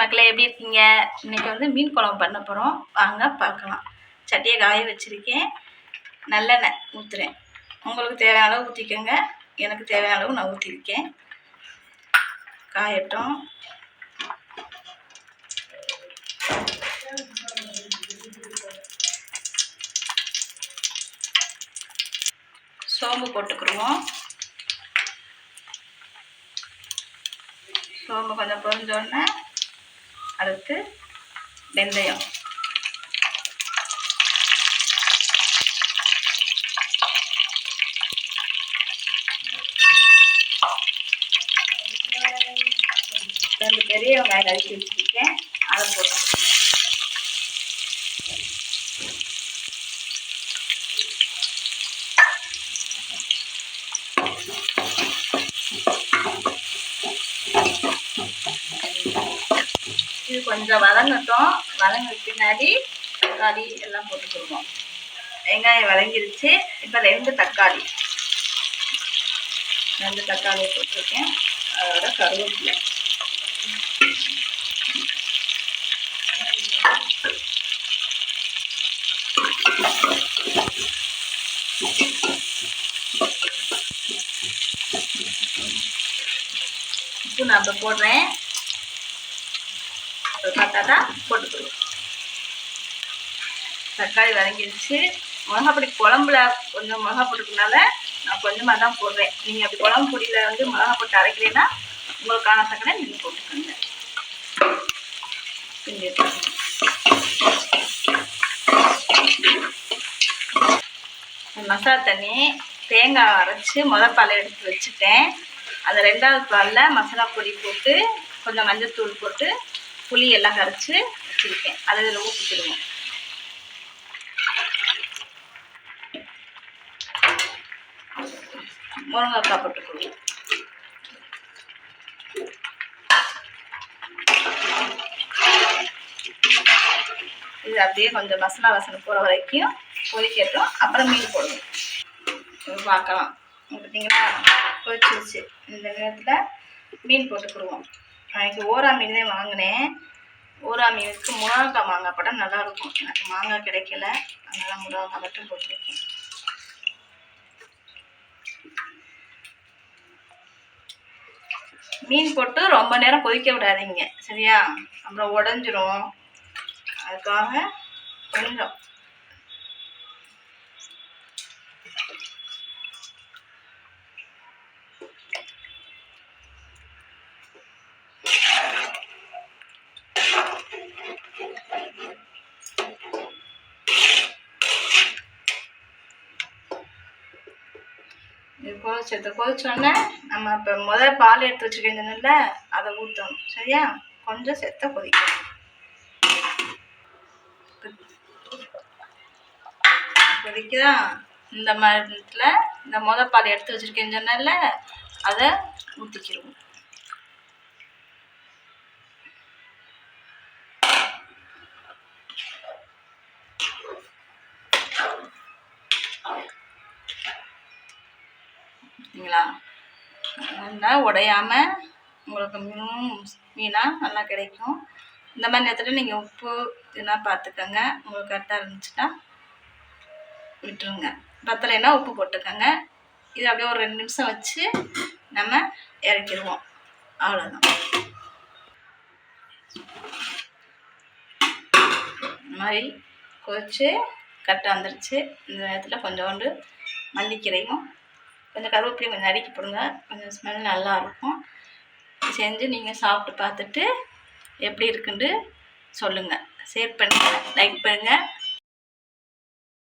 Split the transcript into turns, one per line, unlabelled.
மக்களே எப்படி இருக்கீங்க? இன்னைக்கு வந்து மீன் குழம்பு பண்ண போகிறோம் வாங்க பார்க்கலாம். சட்டியை காய வச்சுருக்கேன். நல்லெண்ணெய் ஊற்றுறேன் உங்களுக்கு தேவையான அளவு ஊற்றிக்கோங்க எனக்கு தேவையான அளவு நான் ஊற்றிருக்கேன் காயட்டும். சோம்பு போட்டுக்கிடுவோம். சோம்பு கொஞ்சம் பொறிஞ்சோடனே அடுத்து வெந்தயம். ரெண்டு பெரிய வெங்காயம் கழிச்சு வச்சுருக்கேன். அதை போட்டு இது கொஞ்சம் வதங்கட்டும். வதங்க பின்னாடி தக்காளி எல்லாம் போட்டுக்கிடுவோம் வெங்காயம் வதங்கிருச்சு. இப்போ ரெண்டு தக்காளி. ரெண்டு தக்காளி போட்டிருக்கேன். அதோட கருவேப்பிலை. உப்பு நான் இப்போ போடுறேன். இப்போ பார்த்தா தான் போட்டுக்கணும் தக்காளி வதங்கிருச்சு. மிளகாப்பொடி குழம்புல கொஞ்சம் மிளகா போட்டுக்கனால நான் கொஞ்சமாக தான் போடுறேன். நீங்கள் அப்படி குழம்பு பொடியில் வந்து மிளகா போட்டு அரைக்கிறீங்கன்னா உங்களுக்கான காணத்தக்கன நீங்கள் போட்டுக்கோங்க. மசாலா தண்ணி தேங்காய் அரைச்சி முதல் பால் எடுத்து வச்சுட்டேன். அதை ரெண்டாவது பாலில் மசாலா பொடி போட்டு கொஞ்சம் மஞ்சள் தூள் போட்டு புளி எல்லாம் கரைச்சி வச்சுருக்கேன். அதை இதில் ஊற்றிக்கிடுவோம் முருங்கைக்காய் போட்டுக்கிடுவோம் இது அப்படியே கொஞ்சம் மசாலா வாசனை போகிற வரைக்கும் கொதிக்கட்டும். அப்புறம் மீன் போடுவோம் பார்க்கலாம். இங்க பார்த்தீங்களா கொதிச்சிருச்சு. இந்த நேரத்தில் மீன் போட்டுக்கிடுவோம் எனக்கு ஓரா மீன் தான் வாங்கினேன். ஓரா மீனுக்கு முருங்கைக்காய் மாங்காய் படம் நல்லாயிருக்கும். எனக்கு மாங்காய் கிடைக்கல. அதனால் முருங்கைக்காய் மட்டும் போட்டிருக்கேன். மீன் போட்டு ரொம்ப நேரம் கொதிக்க விடாதீங்க. சரியா? அப்புறம் உடஞ்சிரும். அதுக்காக கொஞ்சம் இது கொதிச்சது கொதிச்சோடனே நம்ம இப்போ முதல் பால் எடுத்து வச்சுருக்கீங்கல்ல அதை ஊற்றணும் சரியா? கொஞ்சம் செத்த கொதிக்கணும் கொதிக்குதா? இந்த மாதிரி இந்த முத பால் எடுத்து வச்சுருக்கேன்னு சொன்னால அதை ஊற்றிக்கிடுவோம் ஓகேங்களா நல்லா உடையாம உங்களுக்கு மீனும் மீனாக நல்லா கிடைக்கும். இந்த மாதிரி நேரத்தில் நீங்கள் உப்பு இதெல்லாம் பார்த்துக்கோங்க உங்களுக்கு கரெக்டாக இருந்துச்சுன்னா விட்டுருங்க. பத்தலைன்னா உப்பு போட்டுக்கோங்க. இது அப்படியே ஒரு ரெண்டு நிமிஷம் வச்சு நம்ம இறக்கிடுவோம். அவ்வளோதான் இந்த மாதிரி கொதிச்சு கரெக்டாக வந்துருச்சு. இந்த நேரத்தில் கொஞ்சோண்டு மல்லிக்கீரையும் கொஞ்சம் கருவேப்பிலையும் கொஞ்சம் நறுக்கி போடுங்க. கொஞ்சம் ஸ்மெல் நல்லாயிருக்கும் செஞ்சு நீங்கள் சாப்பிட்டு பார்த்துட்டு எப்படி இருக்குன்ட்டு சொல்லுங்கள் ஷேர் பண்ணுங்கள் லைக் பண்ணுங்கள்